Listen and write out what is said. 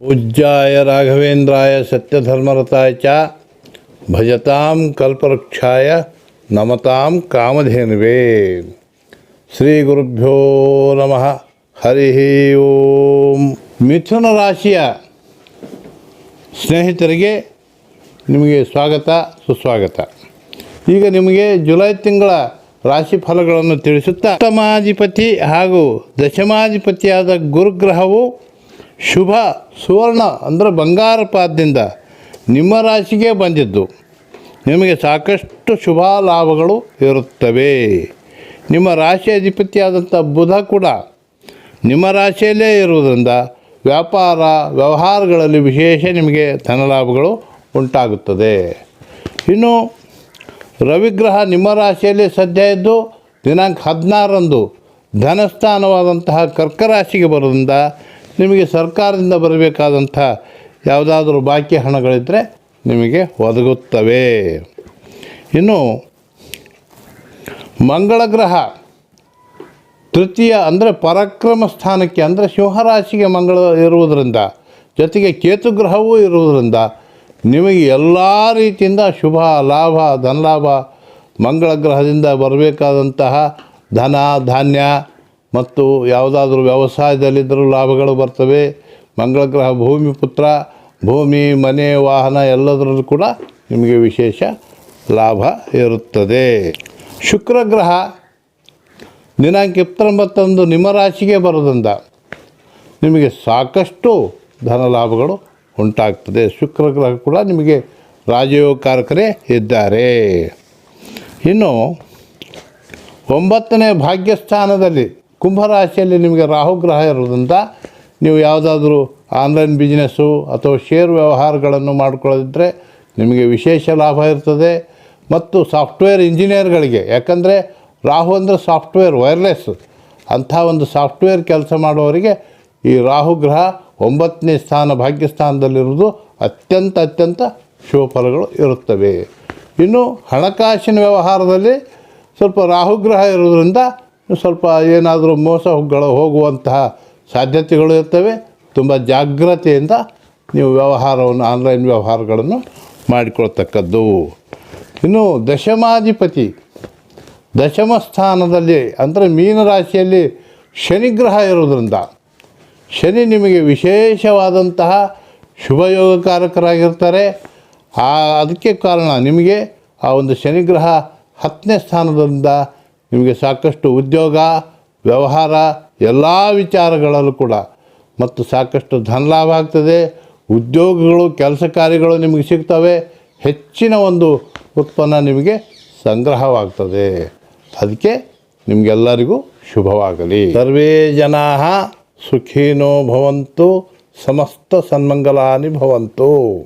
पूज्याय राघवेन्द्राय सत्यधर्मरताय च ಭಜತಾಂ ಕಲ್ಪವೃಕ್ಷಾಯ ನಮತಾಂ ಕಾಮಧೇನುವೆ ಶ್ರೀ ಗುರುಭ್ಯೋ ನಮಃ ಹರಿ ಓಂ ಮಿಥುನ ರಾಶಿಯ ಸ್ನೇಹಿತರಿಗೆ ನಿಮಗೆ ಸ್ವಾಗತ ಸುಸ್ವಾಗತ ಈಗ ನಿಮಗೆ ಜುಲೈ ತಿಂಗಳ ರಾಶಿ ಫಲಗಳನ್ನು ತಿಳಿಸುತ್ತಾ ಅಷ್ಟಮಾಧಿಪತಿ ಹಾಗೂ ದಶಮಾಧಿಪತಿಯಾದ ಗುರುಗ್ರಹವು ಶುಭ ಸುವರ್ಣ ಅಂದರೆ ಬಂಗಾರ ಪಾದದಿಂದ ನಿಮ್ಮ ರಾಶಿಗೆ ಬಂದಿದ್ದು. ನಿಮಗೆ ಸಾಕಷ್ಟು ಶುಭ ಲಾಭಗಳು ಇರುತ್ತವೆ. ನಿಮ್ಮ ರಾಶಿ ಅಧಿಪತಿಯಾದಂಥ ಬುಧ ಕೂಡ ನಿಮ್ಮ ರಾಶಿಯಲ್ಲೇ ಇರುವುದರಿಂದ ವ್ಯಾಪಾರ, ವ್ಯವಹಾರಗಳಲ್ಲಿ ವಿಶೇಷ ನಿಮಗೆ ಧನಲಾಭಗಳು ಉಂಟಾಗುತ್ತದೆ. ಇನ್ನು ರವಿಗ್ರಹ ನಿಮ್ಮ ರಾಶಿಯಲ್ಲಿ ಸದ್ಯ ಇದ್ದು ದಿನಾಂಕ ಹದಿನಾರರಂದು ಧನಸ್ಥಾನವಾದಂತಹ ಕರ್ಕ ರಾಶಿಗೆ ಬರೋದ್ರಿಂದ ನಿಮಗೆ ಸರ್ಕಾರದಿಂದ ಬರಬೇಕಾದಂಥ ಯಾವುದಾದ್ರೂ ಬಾಕಿ ಹಣಗಳಿದ್ದರೆ ನಿಮಗೆ ಒದಗುತ್ತವೆ. ಇನ್ನು ಮಂಗಳ ಗ್ರಹ ತೃತೀಯ ಅಂದರೆ ಪರಾಕ್ರಮ ಸ್ಥಾನಕ್ಕೆ ಅಂದರೆ ಸಿಂಹರಾಶಿಗೆ ಮಂಗಳ ಇರುವುದರಿಂದ, ಜೊತೆಗೆ ಕೇತುಗ್ರಹವೂ ಇರುವುದರಿಂದ ನಿಮಗೆ ಎಲ್ಲ ರೀತಿಯಿಂದ ಶುಭ, ಲಾಭ, ಧನಲಾಭ ಮಂಗಳ ಗ್ರಹದಿಂದ ಬರಬೇಕಾದಂತಹ ಧನ, ಧಾನ್ಯ ಮತ್ತು ಯಾವುದಾದ್ರೂ ವ್ಯವಸಾಯದಲ್ಲಿದ್ದರೂ ಲಾಭಗಳು ಬರ್ತವೆ. ಮಂಗಳ ಗ್ರಹ ಭೂಮಿ ಪುತ್ರ, ಭೂಮಿ, ಮನೆ, ವಾಹನ ಎಲ್ಲದರಲ್ಲೂ ಕೂಡ ನಿಮಗೆ ವಿಶೇಷ ಲಾಭ ಇರುತ್ತದೆ. ಶುಕ್ರ ಗ್ರಹ ದಿನಾಂಕ ಇಪ್ಪತ್ತೊಂಬತ್ತೊಂದು ನಿಮ್ಮ ರಾಶಿಗೆ ಬರೋದ್ರಿಂದ ನಿಮಗೆ ಸಾಕಷ್ಟು ಧನ ಲಾಭಗಳು ಉಂಟಾಗ್ತದೆ. ಶುಕ್ರ ಗ್ರಹ ಕೂಡ ನಿಮಗೆ ರಾಜಯೋಗಕಾರಕರೇ ಇದ್ದಾರೆ. ಇನ್ನು ಒಂಬತ್ತನೇ ಭಾಗ್ಯಸ್ಥಾನದಲ್ಲಿ ಕುಂಭರಾಶಿಯಲ್ಲಿ ನಿಮಗೆ ರಾಹುಗ್ರಹ ಇರೋದ್ರಿಂದ ನೀವು ಯಾವುದಾದ್ರೂ ಆನ್ಲೈನ್ ಬಿಸ್ನೆಸ್ಸು ಅಥವಾ ಶೇರ್ ವ್ಯವಹಾರಗಳನ್ನು ಮಾಡಿಕೊಳ್ಳೋದಿದ್ದರೆ ನಿಮಗೆ ವಿಶೇಷ ಲಾಭ ಇರ್ತದೆ. ಮತ್ತು ಸಾಫ್ಟ್ವೇರ್ ಇಂಜಿನಿಯರ್ಗಳಿಗೆ, ಯಾಕಂದರೆ ರಾಹು ಅಂದರೆ ಸಾಫ್ಟ್ವೇರ್ ವೈರ್ಲೆಸ್, ಅಂಥ ಒಂದು ಸಾಫ್ಟ್ವೇರ್ ಕೆಲಸ ಮಾಡುವವರಿಗೆ ಈ ರಾಹು ಗ್ರಹ ಒಂಬತ್ತನೇ ಸ್ಥಾನ ಭಾಗ್ಯಸ್ಥಾನದಲ್ಲಿರುವುದು ಅತ್ಯಂತ ಅತ್ಯಂತ ಶುಭ ಫಲಗಳು ಇರುತ್ತವೆ. ಇನ್ನು ಹಣಕಾಸಿನ ವ್ಯವಹಾರದಲ್ಲಿ ಸ್ವಲ್ಪ ರಾಹುಗ್ರಹ ಇರೋದ್ರಿಂದ ಸ್ವಲ್ಪ ಏನಾದರೂ ಮೋಸಗಳು ಹೋಗುವಂತಹ ಸಾಧ್ಯತೆಗಳು ಇರ್ತವೆ. ತುಂಬ ಜಾಗ್ರತೆಯಿಂದ ನೀವು ವ್ಯವಹಾರವನ್ನು, ಆನ್ಲೈನ್ ವ್ಯವಹಾರಗಳನ್ನು ಮಾಡಿಕೊಳ್ತಕ್ಕದ್ದು. ಇನ್ನು ದಶಮಾಧಿಪತಿ, ದಶಮ ಸ್ಥಾನದಲ್ಲಿ ಅಂದರೆ ಮೀನರಾಶಿಯಲ್ಲಿ ಶನಿಗ್ರಹ ಇರೋದರಿಂದ ಶನಿ ನಿಮಗೆ ವಿಶೇಷವಾದಂತಹ ಶುಭಯೋಗಕಾರಕರಾಗಿರ್ತಾರೆ. ಆ, ಅದಕ್ಕೆ ಕಾರಣ ನಿಮಗೆ ಆ ಒಂದು ಶನಿಗ್ರಹ ಹತ್ತನೇ ಸ್ಥಾನದಿಂದ ನಿಮಗೆ ಸಾಕಷ್ಟು ಉದ್ಯೋಗ, ವ್ಯವಹಾರ, ಎಲ್ಲ ವಿಚಾರಗಳಲ್ಲೂ ಕೂಡ ಮತ್ತು ಸಾಕಷ್ಟು ಧನ ಲಾಭ ಆಗ್ತದೆ. ಉದ್ಯೋಗಗಳು, ಕೆಲಸ ಕಾರ್ಯಗಳು ನಿಮಗೆ ಸಿಗ್ತವೆ. ಹೆಚ್ಚಿನ ಒಂದು ಉತ್ಪನ್ನ ನಿಮಗೆ ಸಂಗ್ರಹವಾಗ್ತದೆ. ಅದಕ್ಕೆ ನಿಮಗೆಲ್ಲರಿಗೂ ಶುಭವಾಗಲಿ. ಸರ್ವೇ ಜನಾ ಸುಖೀನೋ ಭವಂತು, ಸಮಸ್ತ ಸನ್ಮಂಗಲಾನಿ ಭವಂತು.